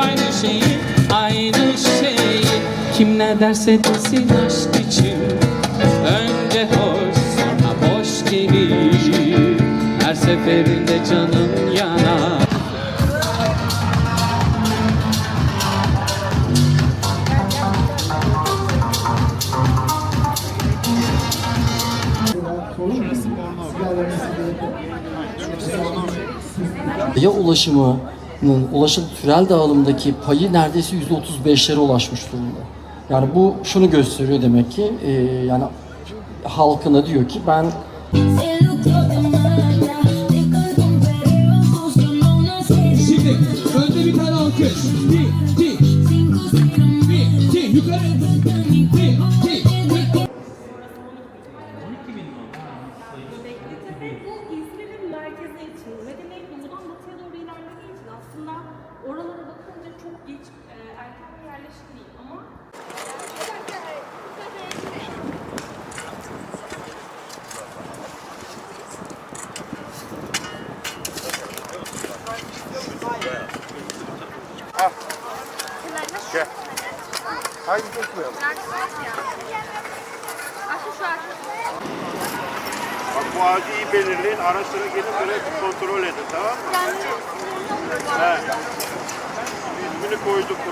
aynı şeyi, aynı şeyi. Kim ne derse desin aşk için. Önce hoş sonra boş gelir. Her seferinde canım yanar. Ya ulaşımının, ulaşım türel dağılımdaki payı neredeyse %35'lere ulaşmış durumda. Yani bu şunu gösteriyor demek ki, e, yani halkına diyor ki ben. Şimdi önce bir tane alkış. Bir, iki, bir, iki, yukarı. Bir, iki, bir yerleşim değil ama Bak bu ağacı iyi belirleyin. Ara sıra gelin böyle bir kontrol edin tamam mı? He. Biz bunu koyduk.